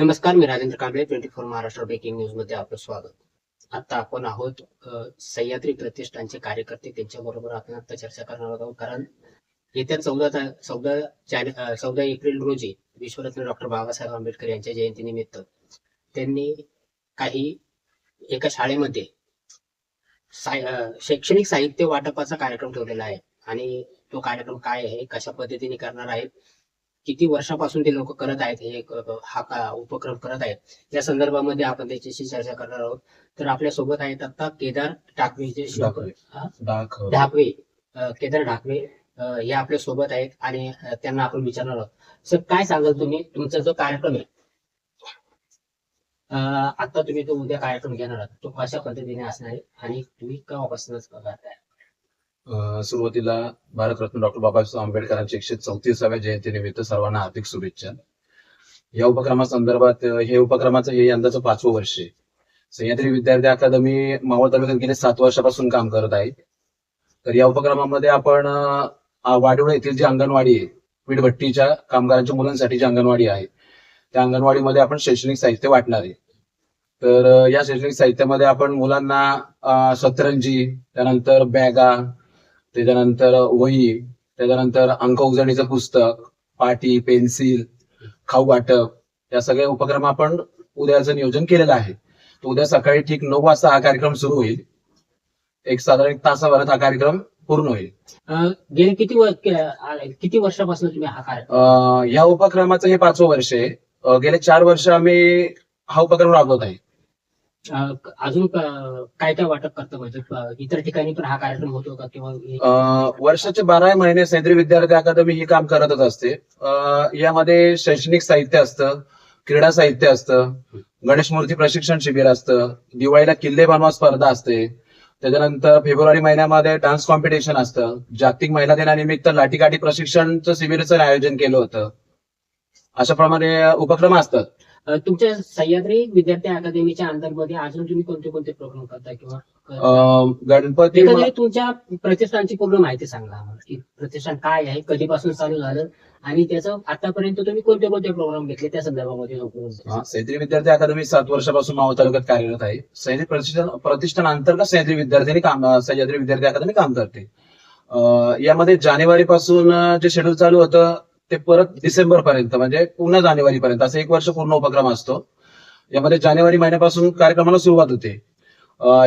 नमस्कार मी Rajendra Kamble twenty four Maharashtra breaking न्यूजमध्ये आपलं स्वागत. आता आपण आहोत सह्याद्री प्रतिष्ठानचे कार्यकर्ते त्यांच्या बरोबर आपण आता चर्चा करणार आहोत. कारण येत्या चौदा चौदा जाने चौदा एप्रिल रोजी विश्वरत्न डॉक्टर बाबासाहेब आंबेडकर यांच्या जयंतीनिमित्त त्यांनी काही एका शाळेमध्ये साय- शैक्षणिक साहित्य वाटपाचा कार्यक्रम ठेवलेला आहे. आणि तो कार्यक्रम काय आहे कशा पद्धतीने करणार आहेत किती वर्षापासून ते लोक करत आहेत हे हा का- उपक्रम करत आहेत या संदर्भामध्ये आपण त्याच्याशी चर्चा करणार आहोत. तर आपल्यासोबत आहेत आता केदार टाकवे जे ढाकवे. केदार ढाकवे हे आपल्यासोबत आहेत आणि त्यांना आपण विचारणार आहोत. सर काय सांगाल तुम्ही? तुमचा जो कार्यक्रम आहे आता तुम्ही तो उद्या कार्यक्रम घेणार आहात. तो कशा पद्धतीने असणार आहे आणि तुम्ही केव्हापासूनच करताय सुरुवातीला भारतरत्न डॉक्टर बाबासाहेब आंबेडकरांच्या एकशे चौतीसाव्या जयंतीनिमित्त सर्वांना हार्दिक शुभेच्छा. या उपक्रमासंदर्भात हे उपक्रमाचं हे यंदाचं पाचवं वर्ष आहे. सह्याद्री विद्यार्थी अकादमी मावळ तालुक्यात गेले सात वर्षापासून काम करत आहे. तर या उपक्रमामध्ये आपण वाडवळ येथील जी अंगणवाडी आहे पीठभट्टीच्या कामगारांच्या मुलांसाठी जी अंगणवाडी आहे त्या अंगणवाडीमध्ये आपण शैक्षणिक साहित्य वाटणार आहे. तर या शैक्षणिक साहित्यामध्ये आपण मुलांना सतरंजी त्यानंतर बॅगा त्याच्यानंतर वही त्याच्यानंतर अंक उजळणीचं पुस्तक पाटी पेन्सिल खाऊ वाटप या सगळ्या उपक्रम आपण उद्याचं नियोजन केलेलं आहे. तर उद्या सकाळी ठीक नऊ वाजता हा कार्यक्रम सुरू होईल. एक साधारण एक तासाभरात हा कार्यक्रम पूर्ण होईल. गेले किती वर- किती वर्षापासून तुम्ही हा कार्यक्रम या उपक्रमाचं हे पाचवं वर्ष आहे. गेले चार वर्ष आम्ही हा उपक्रम राबवत आहे. अजून काय काय वाटप करतो म्हणजे इतर ठिकाणी पण हा कार्यक्रम होतो का किंवा वर्षाचे बारा महिने सैद्री विद्यार्थी अकादमी हे काम करतच असते. यामध्ये शैक्षणिक साहित्य असतं क्रीडा साहित्य असतं गणेश मूर्ती प्रशिक्षण शिबिर असतं दिवाळीला किल्ले बनवा स्पर्धा असते. त्याच्यानंतर फेब्रुवारी महिन्यामध्ये डान्स कॉम्पिटिशन असतं. जागतिक महिला दिनानिमित्त लाठीकाठी प्रशिक्षणचं शिबिरचं आयोजन केलं होतं. अशा प्रमाणे उपक्रम असतात. तुमच्या सह्याद्री विद्यार्थी अकादमीच्या अंतर्मध्ये अजून तुम्ही कोणते कोणते प्रोग्राम करता? किंवा गणपती तुमच्या प्रतिष्ठानची पूर्ण माहिती सांगा आम्हाला की प्रतिष्ठान काय आहे कधीपासून चालू झालं आणि त्याचं आतापर्यंत तुम्ही कोणते कोणते प्रोग्राम घेतले त्या संदर्भामध्ये सह्याद्री विद्यार्थी अकादमी सात वर्षापासून मावळ तालुक्यात कार्यरत आहे. सह्याद्री प्रतिष्ठान प्रतिष्ठान अंतर्गत सह्याद्री विद्यार्थ्यांनी काम सह्याद्री विद्यार्थी अकादमी काम करते. यामध्ये जानेवारी पासून जे शेड्यूल चालू होतं ते परत डिसेंबर पर्यंत म्हणजे पुन्हा जानेवारी पर्यंत असं एक वर्ष पूर्ण उपक्रम असतो. यामध्ये जानेवारी महिन्यापासून कार्यक्रमाला सुरुवात होते.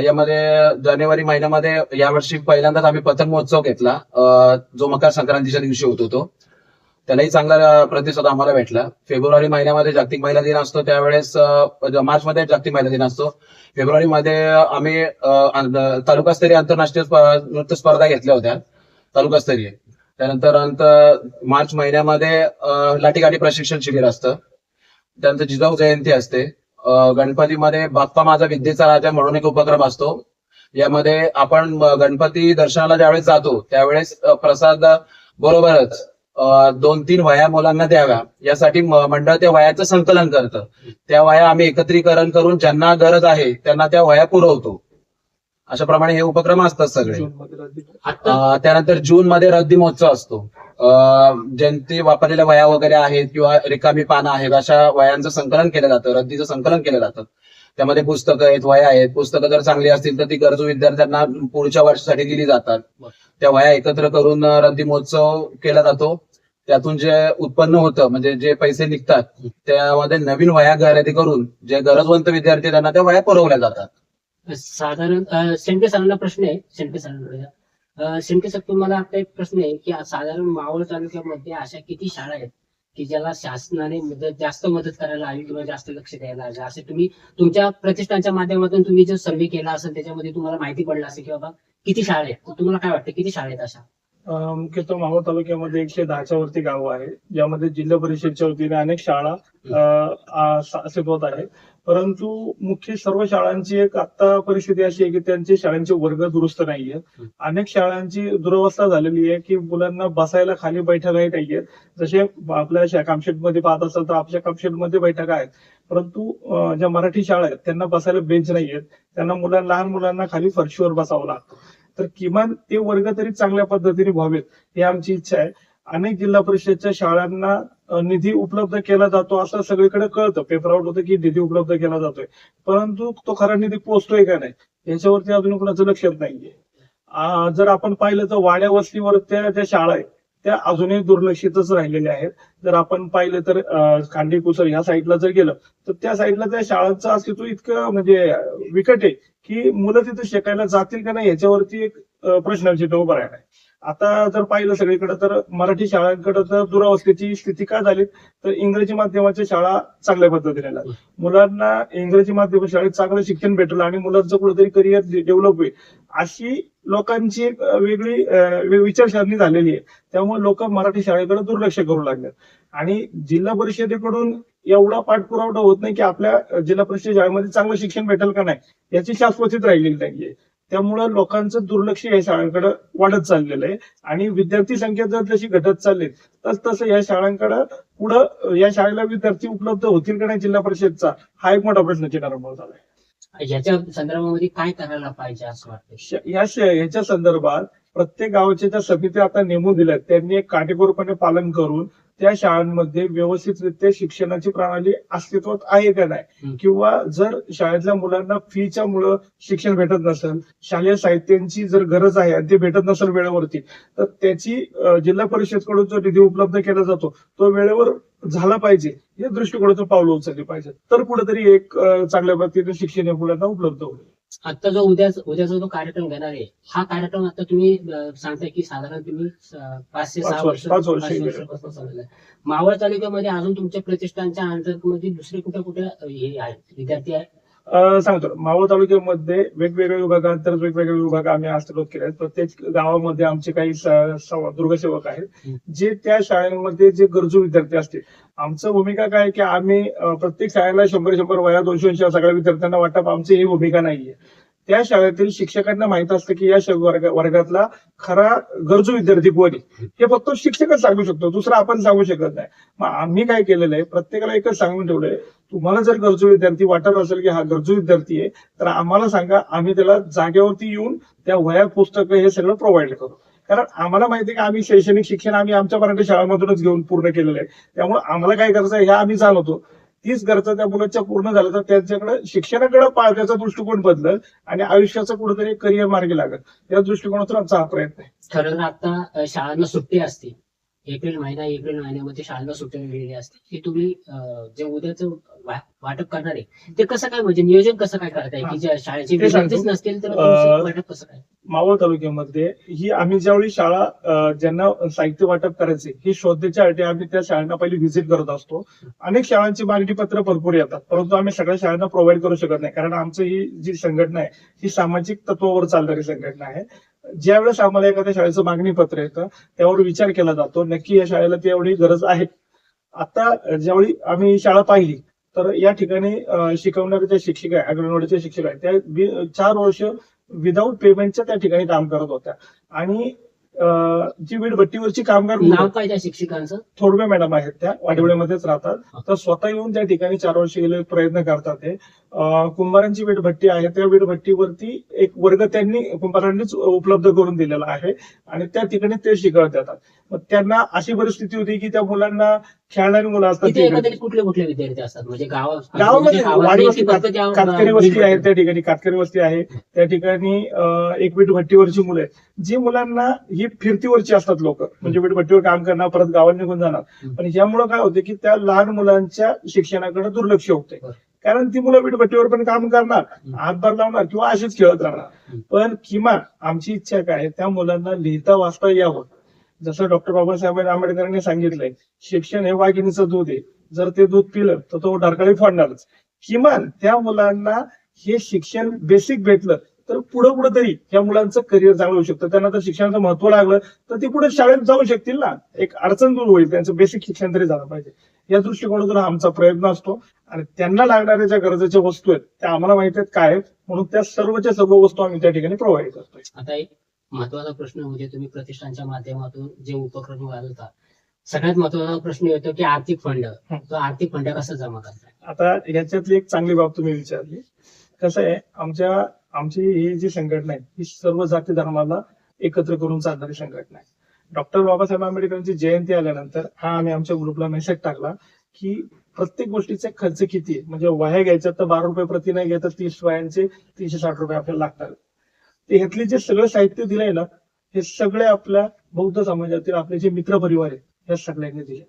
यामध्ये जानेवारी महिन्यामध्ये यावर्षी पहिल्यांदाच आम्ही पतंग महोत्सव घेतला. जो मकर संक्रांतीच्या दिवशी होतो तो त्यालाही चांगला प्रतिसाद आम्हाला भेटला. फेब्रुवारी महिन्यामध्ये जागतिक महिला दिन असतो त्यावेळेस मार्च मध्ये जागतिक महिला दिन असतो. फेब्रुवारी मध्ये आम्ही अं, तालुकास्तरीय आंतरराष्ट्रीय नृत्य स्पर्धा घेतल्या होत्या तालुकास्तरीय. त्यानंतर अंत- मार्च महिन्यामध्ये लाठीकाठी प्रशिक्षण शिबिर असतं. त्यानंतर जिजाऊ जयंती असते. गणपतीमध्ये बाप्पा माझा विद्येचा राजा म्हणून एक उपक्रम असतो. यामध्ये आपण गणपती दर्शनाला ज्यावेळेस जातो त्यावेळेस प्रसाद बरोबरच दोन तीन वया मुलांना द्याव्या. यासाठी मंडळ त्या वयाचं संकलन करतं. त्या वया आम्ही एकत्रीकरण करून ज्यांना गरज आहे त्यांना त्या वया पुरवतो. अशा प्रमाणे हे उपक्रम असतात सगळे. त्यानंतर जून मध्ये रद्दी महोत्सव असतो. ज्यांची वापरलेल्या वया वगैरे आहेत किंवा रिकामी पानं आहेत अशा वयांचं संकलन केलं जातं रद्दीचं संकलन केलं जातं. त्यामध्ये पुस्तकं आहेत वया आहेत. पुस्तकं जर चांगली असतील तर ती गरजू विद्यार्थ्यांना पुढच्या वर्षासाठी दिली जातात. त्या वया एकत्र करून रद्दी महोत्सव केला जातो. त्यातून जे उत्पन्न होतं म्हणजे जे पैसे निघतात त्यामध्ये नवीन वया खरेदी करून जे गरजवंत विद्यार्थी त्यांना त्या वया पुरवल्या जातात. साधारण शेंडके सरांना प्रश्न आहे. शेंडके सरांकडे शेंडके सर तुम्हाला आता एक प्रश्न आहे की साधारण मावळ तालुक्यामध्ये अशा किती शाळा आहेत की ज्याला शासनाने मदत जास्त मदत करायला हवी किंवा जास्त लक्ष द्यायला हवे असे तुम्ही तुमच्या प्रतिष्ठानच्या माध्यमातून तुम्ही जो सर्व्हे केला असेल त्याच्यामध्ये तुम्हाला माहिती पडलं असेल की बाबा किती शाळा आहेत? तुम्हाला काय वाटतं किती शाळा आहेत अशा? मुख्यतः मावळ तालुक्यामध्ये एकशे दहाच्या वरती गावं आहे ज्यामध्ये जिल्हा परिषदच्या वतीने अनेक शाळा अस्तित्वात आहे परंतु मुख्य सर्व शाळांची एक आता परिस्थिती अशी आहे की त्यांचे शाळांचे वर्ग दुरुस्त नाहीये अनेक शाळांची दुरवस्था झालेली आहे की मुलांना बसायला खाली बैठकाही नाहीयेत. जसे आपल्या शा- कामशेटमध्ये पाहत असाल तर आपल्या कामशेटमध्ये बैठका आहेत. परंतु ज्या मराठी शाळा आहेत त्यांना बसायला बेंच नाहीयेत. त्यांना मुलांना लहान मुलांना खाली फरशीवर बसावं लागतं. तर किमान ते वर्ग तरी चांगल्या पद्धतीने व्हावेत ही आमची इच्छा आहे. अनेक जिल्हा परिषदच्या शाळांना निधी उपलब्ध केला जातो असं सगळीकडे कळतं. पेपरावर होतं की निधी उपलब्ध केला जातोय. परंतु तो खरा निधी पोहोचतोय का नाही याच्यावरती अजून कुणाचं लक्षात नाहीये. जर आपण पाहिलं तर वाड्या वस्तीवर त्या ज्या शाळा आहेत त्या अजूनही दुर्लक्षितच राहिलेल्या आहेत. जर आपण पाहिलं तर खांडे कुसर ह्या साईडला जर गेलं तर त्या साईडला त्या शाळांचं अस्तित्व इतकं म्हणजे विकट आहे की मुलं तिथे शिकायला जातील का नाही याच्यावरती एक प्रश्नचिन्ह उभं राहिलं आहे. आता जर पाहिलं सगळीकडे तर मराठी शाळांकडे तर दुरावस्थेची स्थिती काय झाली? तर इंग्रजी माध्यमाच्या शाळा चांगल्या पद्धतीने मुलांना इंग्रजी माध्यम शाळेत चांगलं शिक्षण भेटलं आणि मुलांचं कुठेतरी करिअर डेव्हलप होईल. अशी लोकांची एक वेगळी विचारसरणी झालेली आहे. त्यामुळे लोक मराठी शाळेकडे दुर्लक्ष करू लागले आणि जिल्हा परिषदेकडून एवढा पाठपुरावठा होत नाही की आपल्या जिल्हा परिषद शाळेमध्ये चांगलं शिक्षण भेटेल का नाही याची शाश्वतीच राहिलेली नाहीये. त्यामुळं लोकांचं दुर्लक्ष या शाळांकडे वाढत चाललेलं आहे. आणि विद्यार्थी संख्या जर जशी घटत चालली तस तसं या शाळांकडे पुढं या शाळेला विद्यार्थी उपलब्ध होतील का नाही जिल्हा परिषदचा हा एक मोठा प्रश्नचिन्ह निर्माण झालाय. याच्या संदर्भामध्ये काय करायला पाहिजे असं वाटतं या याच्या संदर्भात प्रत्येक गावाच्या ज्या समित्या आता नेमून दिल्यात त्यांनी एक काटेकोरपणे पालन करून त्या शाळांमध्ये व्यवस्थितरित्या शिक्षणाची प्रणाली अस्तित्वात आहे का नाही. किंवा जर शाळेतल्या मुलांना फीच्या मुळे शिक्षण भेटत नसेल शालेय साहित्यांची जर गरज आहे आणि ते भेटत नसेल वेळेवरती तर त्याची जिल्हा परिषदकडून जो निधी उपलब्ध केला जातो तो वेळेवर झाला पाहिजे या दृष्टिकोनातून पावलं उचलली पाहिजे. तर कुठेतरी एक चांगल्या पद्धतीने शिक्षण या मुलांना उपलब्ध होईल. आता जो उद्या उद्याचा जो कार्यक्रम घेणार आहे हा कार्यक्रम आता तुम्ही सांगताय की साधारण तुम्ही अं, पाच ते पाच सहा वर्ष- पाच. वर्षापासून चाललेलं. मावळ तालुक्यामध्ये अजून तुमच्या प्रतिष्ठानच्या अंतर्गत दुसरे कुठे कुठे हे आहेत विद्यार्थी आहेत सांगतो. मावळ तालुक्यामध्ये वेगवेगळ्या विभागांतर्गत वेगवेगळे विभाग आम्ही हस्तगत केले आहेत. प्रत्येक गावामध्ये आमचे काही दुर्गसेवक आहेत. जे त्या शाळांमध्ये जे गरजू विद्यार्थी असतील आमचं भूमिका काय की आम्ही प्रत्येक शाळेला शंभर शंभर वया दोनशे दोनशे सगळ्या विद्यार्थ्यांना वाटप आमची ही भूमिका नाहीये. त्या शाळेतील शिक्षकांना माहीत असतं की या वर्ग- वर्गातला खरा गरजू विद्यार्थी कोण हे फक्त शिक्षकच सांगू शकतो दुसरं आपण सांगू शकत नाही. मग आम्ही काय केलेलं आहे प्रत्येकाला एकच सांगून ठेवलंय तुम्हाला जर गरजू विद्यार्थी वाटत असेल की हा गरजू विद्यार्थी आहे तर आम्हाला सांगा आम्ही त्याला जागेवरती येऊन त्या वह्या पुस्तकं हे सगळं प्रोव्हाइड करू. कारण आम्हाला माहिती आहे की आम्ही शैक्षणिक शिक्षण आम्ही आमच्या मराठी शाळांमधूनच घेऊन पूर्ण केलेलं आहे. त्यामुळे आम्हाला काय करायचं आहे हे आम्ही जाणवतो. तीच गरजा त्या मुलाच्या पूर्ण झाल्या तर त्यांच्याकडे शिक्षणाकडे पाहण्याचा दृष्टिकोन बदलल आणि आयुष्याचा कुठेतरी करिअर मार्गी लागल. या दृष्टिकोनातून आमचा हा प्रयत्न आहे. ठरवलं आता शाळांना सुट्टी असते एप्रिल महिना एप्रिल महिन्यामध्ये शाळांना सुट्टी मिळालेली असते. की तुम्ही जे उद्याचं वाटप करणार आहे ते कसं काय म्हणजे नियोजन कसं काय करताय? की ज्या शाळेचे. विद्यार्थीच नसतील तर वाटप कसं काय? मावळ तालुक्यामध्ये ही आम्ही ज्यावेळी शाळा ज्यांना साहित्य वाटप करायचे हे शोधण्याच्या आम्ही त्या शाळांना पहिली व्हिजिट करत असतो. अनेक शाळांची मागणी पत्र भरपूर येतात परंतु आम्ही सगळ्या शाळांना प्रोव्हाइड करू शकत नाही. कारण आमचं ही जी संघटना आहे ही सामाजिक तत्वावर चालणारी संघटना आहे. ज्यावेळेस आम्हाला एखाद्या शाळेचं मागणी पत्र येतं त्यावर विचार केला जातो नक्की या शाळेला ती एवढी गरज आहे. आता ज्यावेळी आम्ही शाळा पाहिली तर या ठिकाणी शिकवणारे ज्या शिक्षिका आहे अंगणवाडीच्या शिक्षिका आहेत त्या चार वर्ष विदाऊट पेमेंटच्या त्या ठिकाणी काम करत होत्या. आणि जी वीटभट्टीवरची कामगार नाव काय त्या शिक्षकांचं? थोडवे मॅडम आहेत त्या वाडिवड्यामध्येच राहतात. तर स्वतः येऊन त्या ठिकाणी चार वर्ष गेले प्रयत्न करतात ते. कुंभारांची वीटभट्टी आहे. त्या वीटभट्टीवरती एक वर्ग त्यांनी कुंभारांनीच उपलब्ध करून दिलेला आहे. आणि त्या ठिकाणी ते शिकवत येतात. मग त्यांना अशी परिस्थिती होती की त्या मुलांना खेळणारी मुलं असतात कुठले कुठले विद्यार्थी असतात? म्हणजे गावा गावामध्ये कातकरी वस्ती आहे? त्या ठिकाणी कातकरी वस्ती आहे. त्या ठिकाणी एक वीटभट्टीवरची मुलं आहेत. जी मुलांना ही फिरतीवरची असतात लोक. म्हणजे वीटभट्टीवर काम करणार परत गावात निघून जाणार. पण यामुळे काय होते की त्या लहान मुलांच्या शिक्षणाकडे दुर्लक्ष होते बरं. कारण ती मुलं विटभट्टीवर पण काम करणार हातभार लावणार किंवा अशीच खेळत राहणार. पण किमान आमची इच्छा काय आहे, त्या मुलांना लिहिता वाचता यावं. जसं डॉक्टर बाबासाहेब आंबेडकरांनी सांगितलंय शिक्षण हे वाघिणीचं दूध आहे. जर ते दूध पिलं तर तो ढरकाळी फोडणारच. किमान त्या मुलांना हे शिक्षण बेसिक भेटलं तर पुढे पुढे तरी या मुलांचं करिअर चांगलं होऊ शकतं. त्यांना जर शिक्षणाचं महत्त्व लागलं तर ते पुढे शाळेत जाऊ शकतील ना. एक अडचण दूर होईल त्यांचं बेसिक शिक्षण तरी झालं पाहिजे. या दृष्टिकोनातून आमचा प्रयत्न असतो. आणि त्यांना लागणाऱ्या ज्या गरजेच्या वस्तू आहेत त्या आम्हाला माहिती आहेत काय म्हणून त्या सर्वच्या सर्व वस्तू आम्ही त्या ठिकाणी प्रोव्हाइड करतोय. आता एक महत्त्वाचा प्रश्न म्हणजे तुम्ही प्रतिष्ठानच्या माध्यमातून जे उपक्रम राबवता सगळ्यात महत्त्वाचा प्रश्न येतो की आर्थिक फंड. तो आर्थिक फंड कसा जमा करताय आता याच्यातली एक चांगली बाब तुम्ही विचारली. कसं आहे आमच्या आमची ही जी संघटना आहे ही सर्व जाती धर्माला एकत्र करून चालणारी संघटना आहे. डॉक्टर बाबासाहेब आंबेडकरांची जयंती आल्यानंतर हा आम्ही आमच्या ग्रुपला मेसेज टाकला की प्रत्येक गोष्टीचा खर्च किती आहे म्हणजे वह्या घ्यायच्या तर बारा रुपये प्रति नाही घ्या तर तीस वयांचे तीनशे साठ रुपये आपल्याला लागतात. ते ह्यातले जे सगळं साहित्य दिलंय ना हे सगळे आपल्या बौद्ध समाजातील आपले जे मित्र परिवार आहेत या सगळ्यांनी दिले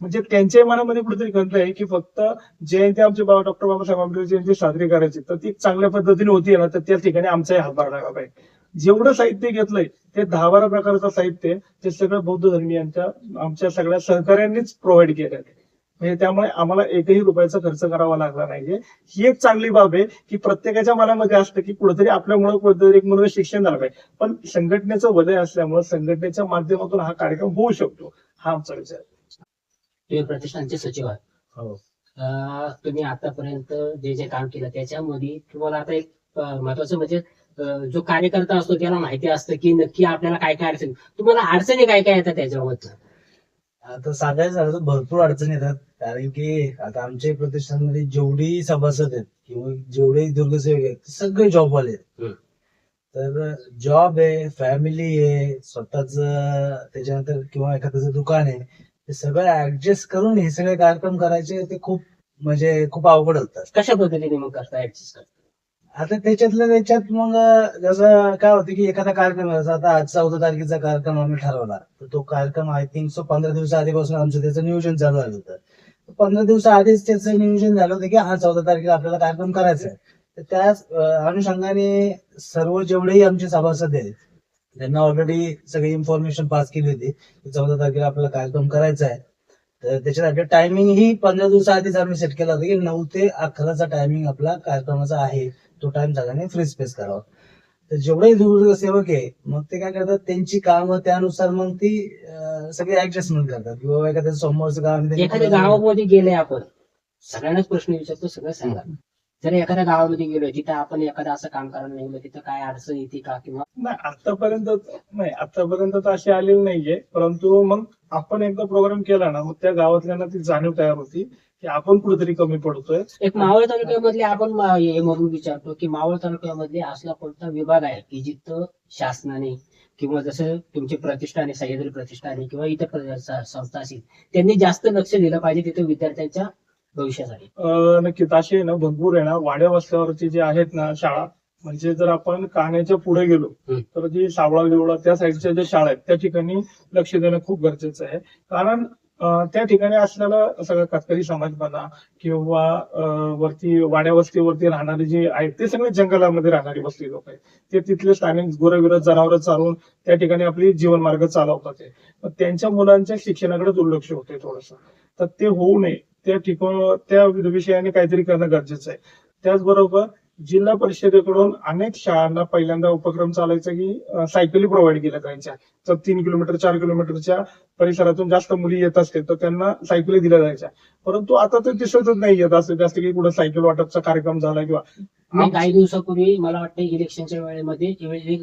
म्हणजे त्यांच्या मनामध्ये कुठेतरी खंत आहे की फक्त जयंती आमचे बाबा डॉक्टर बाबासाहेब आंबेडकर जयंती साजरी करायची तर ती चांगल्या पद्धतीने होती ना तर त्या ठिकाणी आमचाही हातभार लागला पाहिजे. जेवढं साहित्य घेतलंय ते दहा बारा प्रकारचं साहित्य ते सगळं बौद्ध धर्मियांच्या आमच्या सगळ्या सहकार्यांनीच प्रोव्हाइड केलं आहे म्हणजे त्यामुळे आम्हाला एकही रुपयाचा खर्च करावा लागला नाहीये ही एक चांगली बाब आहे की प्रत्येकाच्या मनामध्ये असतं की कुठेतरी आपल्यामुळे कुठेतरी एक मुलं शिक्षण झालं पाहिजे पण संघटनेचं वलय असल्यामुळे संघटनेच्या माध्यमातून हा कार्यक्रम होऊ शकतो हा आमचा विचार आहे. प्रतिष्ठानचे सचिव आहात हो. तुम्ही आतापर्यंत जे जे काम केलं त्याच्यामध्ये तुम्हाला आता एक महत्वाचं म्हणजे जो कार्यकर्ता असतो त्याला माहिती असतं की नक्की आपल्याला काय काय अडचणी तुम्हाला अडचणी काय काय येतात त्याच्यामध्ये आता सांगायचं झालं तर भरपूर अडचणी येतात. कारण की आता आमच्या प्रतिष्ठानमध्ये जेवढी सभासद आहेत किंवा जेवढे दुर्गसेवक आहेत सगळे जॉबवाले आहेत. तर जॉब आहे फॅमिली आहे स्वतःच त्याच्यानंतर किंवा एखाद्याचं दुकान आहे ते सगळं ऍडजस्ट करून हे सगळे कार्यक्रम करायचे ते खूप म्हणजे खूप अवघड होतात. कशा पद्धतीने मग करता ऍडजस्ट करता? आता त्याच्यातल्या त्याच्यात मग जसं काय होतं की एखादा कार्यक्रम आहे, जसं आता आज चौदा तारखेचा कार्यक्रम आम्ही ठरवला. तर तो कार्यक्रम आय थिंक सो पंधरा दिवसा आधीपासून आमचं त्याचं नियोजन चालू झालं होतं पंधरा दिवसा आधीच त्याचं नियोजन झालं होतं की हा चौदा तारखेला आपल्याला कार्यक्रम करायचा आहे. तर त्या अं, अनुषंगाने सर्व जेवढेही आमचे सभासद आहेत त्यांना ऑलरेडी सगळी इन्फॉर्मेशन पास केली होती की चौदा तारखेला आपल्याला कार्यक्रम करायचा आहे. तर त्याच्यासाठी टायमिंग ही पंधरा दिवसा आधीच आम्ही सेट केला होता की नऊ ते अकराचा टायमिंग आपला कार्यक्रमाचा आहे. तो टाइम सगळ्यांनी फ्री स्पेस करावा. तर जेवढे दूरसेवक आहे मग ते काय करतात त्यांची कामं त्यानुसार मग ती सगळी ऍडजस्टमेंट करतात. किंवा एखाद्या काम आहे, एखाद्या गावामध्ये गेले आपण सगळ्यांनाच प्रश्न विचारतो सगळं सांगा. जर एखाद्या गावामध्ये गेलो तिथं आपण एखादं असं काम करायला नाही गेलो, तिथं काय अडचण येते का किंवा? नाही आतापर्यंत नाही आतापर्यंत तर अशी आलेली नाहीये. परंतु मग आपण एकदा प्रोग्राम केला ना मग त्या गावातल्यांना ती जाणीव तयार होती. की आपण कुठेतरी कमी पडतोय. एक मावळ तालुक्यामधले आपण म- हे म्हणून विचारतो की मावळ तालुक्यामधले असला कोणता विभाग आहे की जिथं शासनाने किंवा जसं तुमचे प्रतिष्ठान सह्याद्री प्रतिष्ठान किंवा इतर प्र- स- संस्था असतील त्यांनी जास्त लक्ष दिलं पाहिजे तिथं विद्यार्थ्यांच्या भविष्यासाठी. अं, नक्कीच. असे आहे ना भरपूर आहे ना वाड्या वस्त्यावरचे जे आहेत ना शाळा म्हणजे जर आपण कान्याच्या पुढे गेलो हम्म. तर जी सावळा देवळा त्या साईडच्या ज्या शाळा आहेत त्या ठिकाणी लक्ष देणं खूप गरजेचं आहे. कारण त्या ठिकाणी असलेला सगळा कातकरी समाज म्हणा किंवा वरती वाड्या वस्तीवरती राहणारे जे आहेत ते सगळे जंगलामध्ये राहणारी वस्ती लोक आहेत. ते तिथले स्थानिक गुरविरत जनावर चालवून त्या ठिकाणी आपली जीवनमार्ग चालवतात ते. त्यांच्या मुलांच्या शिक्षणाकडे दुर्लक्ष होते थोडस. तर ते होऊ नये. त्या ठिकाण त्या विषयाने काहीतरी करणं गरजेचं आहे. त्याचबरोबर जिल्हा परिषदेकडून अनेक शाळांना पहिल्यांदा उपक्रम चालायचा की सायकली प्रोव्हाइड केल्या जायच्या. तर तीन किलोमीटर चार किलोमीटरच्या परिसरातून जास्त मुली येत असतील तर त्यांना सायकली दिल्या जायच्या. परंतु आता ते दिसतच नाही येत असं जास्त की कुठं सायकल वाटपचा कार्यक्रम झाला किंवा काही दिवसापूर्वी मला वाटतं इलेक्शनच्या वेळेमध्ये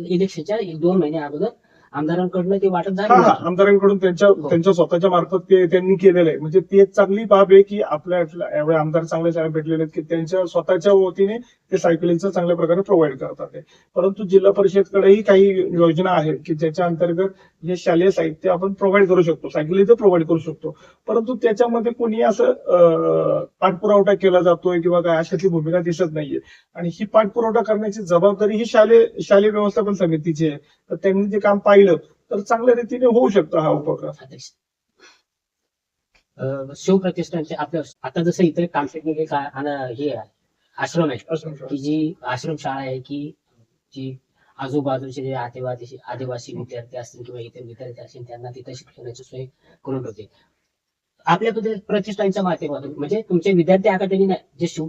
इलेक्शनच्या एक दोन महिने अगोदर आमदारांकडनं ते वाटप हा झालं हा. आमदारांकडून त्यांच्या हो. त्यांच्या स्वतःच्या मार्फत ते त्यांनी केलेलं आहे म्हणजे ती एक चांगली बाब आहे की आपल्या इथल्या एवढे आमदार चांगले साहेब भेटलेले आहेत की त्यांच्या स्वतःच्या वतीने ते सायकलिंगचं चांगल्या प्रकारे प्रोव्हाइड करतात आहे. परंतु जिल्हा परिषदकडेही काही योजना आहेत की ज्याच्या अंतर्गत हे शालेय साहित्य आपण प्रोव्हाइड करू शकतो सायकली तर प्रोव्हाइड करू शकतो परंतु त्याच्यामध्ये कोणी असं अं, पाठपुरावठा केला जातोय किंवा काय अशातली भूमिका दिसत नाहीये आणि ही पाठपुरवठा करण्याची जबाबदारी ही शालेय शालेय व्यवस्थापन समितीची आहे तर त्यांनी ते काम पाहिलं तर चांगल्या रीतीने होऊ शकतो हा उपक्रम. अध्यक्ष अं, शिवप्रतिष्ठानचे आपल्या आता जसं आ- आना- हे आहे, आश्रम आहे. की जी आश्रम शाळा आहे की जी आजूबाजूचे जे आदिवासी आदिवासी विद्यार्थी असतील किंवा इतर विद्यार्थी असतील त्यांना तिथे शिक्षणाची सोय करून होते आपल्या प्रति- प्रतिष्ठानच्या माध्यमातून म्हणजे तुमचे विद्यार्थी अकादमी नाही जे शिव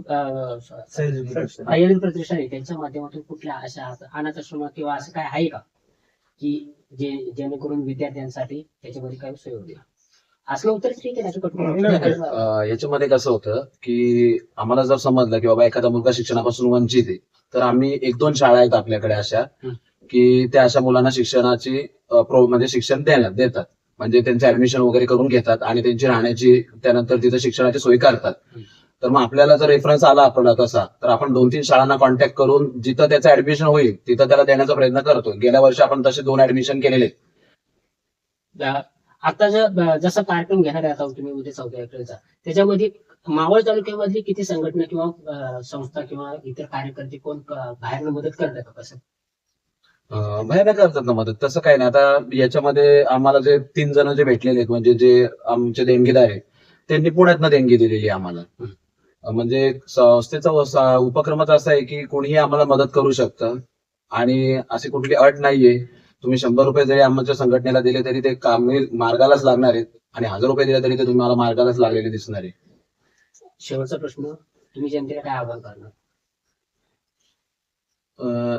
प्रतिष्ठान. आहे त्यांच्या माध्यमातून कुठल्या अशा अनाथ आश्रम किंवा असं काय आहे का? की जे जेणेकरून विद्यार्थ्यांसाठी त्याच्यामध्ये काही सोय होईल. असलं उत्तर ठीक आहे याच्यामध्ये कसं होतं की आम्हाला जर समजलं की बाबा एखादा मुलगा शिक्षणापासून वंचित आहे तर आम्ही एक दोन शाळा आहेत आपल्याकडे अशा. की त्या अशा मुलांना शिक्षणाची म्हणजे शिक्षण देण्यात देतात. म्हणजे त्यांचे ऍडमिशन वगैरे करून घेतात आणि त्यांची राहण्याची त्यानंतर तिथे शिक्षणाची सोय करतात. तर मग आपल्याला जर रेफरन्स आला आपल्याला तसा तर आपण दोन तीन शाळांना कॉन्टॅक्ट करून जिथं त्याचं ऍडमिशन होईल तिथं त्याला देण्याचा प्रयत्न करतो गेल्या वर्षी आपण तसे दोन ऍडमिशन केलेले. आता जसा कार्यक्रम घेणार आहे आता तुम्ही उद्या चौदा एप्रिलचा त्याच्यामध्ये मावळ तालुक्यामधली किती संघटना किंवा संस्था किंवा इतर कार्यकर्ते कोण बाहेर मदत करतात का कसं? बाहेर करतात ना मदत. तसं काही नाही. आता याच्यामध्ये आम्हाला जे तीन जण जे भेटलेले आहेत म्हणजे जे आमचे देणगीदार आहेत त्यांनी पुण्यातनं देणगी दिलेली आहे आम्हाला. म्हणजे संस्थेचा उपक्रमच असा आहे की कोणीही आम्हाला मदत करू शकतं. आणि अशी कुठली अट नाहीये. तुम्ही शंभर रुपये जरी आमच्या संघटनेला दिले तरी ते कामी मार्गालाच लागणार आहेत. आणि हजार रुपये दिले तरी ते तुम्हाला मार्गालाच लागलेले दिसणार आहे शेवटचा प्रश्न तुम्ही जनतेला काय आवाहन करणार?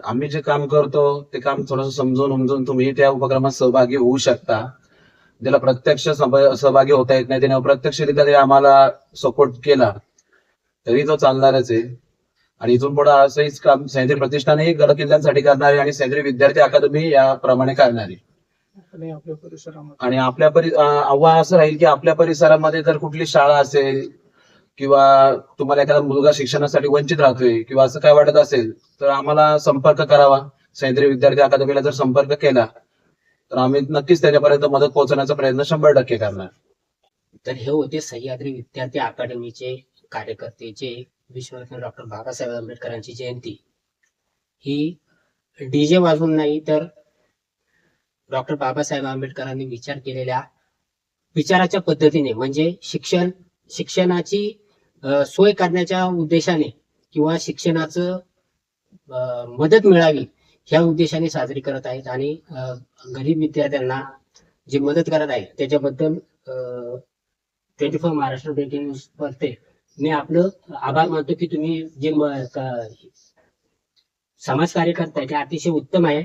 आम्ही जे काम करतो ते काम थोडंसं समजून उमजून तुम्ही त्या उपक्रमात सहभागी होऊ शकता. ज्याला प्रत्यक्ष सहभागी होता येत नाही त्याने अप्रत्यक्षरित्या आम्हाला सपोर्ट केला तरी तो चालणारच आहे. आणि इथून पुढे असंच काम सह्याद्री प्रतिष्ठानही गड किल्ल्यांसाठी करणार आहे आणि सह्याद्री विद्यार्थी अकादमी याप्रमाणे करणार. आहे आणि आपल्या परिसरामध्ये. आणि आपल्या परि आव्हान असं राहील की आपल्या परिसरामध्ये जर कुठली शाळा असेल किंवा तुम्हाला एखादा मुलगा शिक्षणासाठी वंचित राहतोय किंवा असं काय वाटत असेल तर आम्हाला संपर्क करावा. सह्याद्री विद्यार्थी अकादमीला जर संपर्क केला तर आम्ही नक्कीच त्याच्यापर्यंत मदत पोहोचवण्याचा प्रयत्न शंभर टक्के करणार. तर हे होते सह्याद्री विद्यार्थी अकादमीचे कार्यकर्ते जे विश्वरत्न डॉक्टर बाबासाहेब आंबेडकरांची जयंती ही डीजे वाजून नाही तर डॉक्टर बाबासाहेब आंबेडकरांनी विचार केलेल्या विचाराच्या पद्धतीने म्हणजे शिक्षण शिक्षणाची सोय करण्याच्या उद्देशाने किंवा शिक्षणाचं अं, मदत मिळावी ह्या उद्देशाने साजरी करत आहेत आणि अं, गरीब विद्यार्थ्यांना जी मदत करत आहे त्याच्याबद्दल twenty four Maharashtra breaking news वरते मी आपलं आभार मानतो की तुम्ही जे समाज कार्य करताय ते अतिशय उत्तम आहे.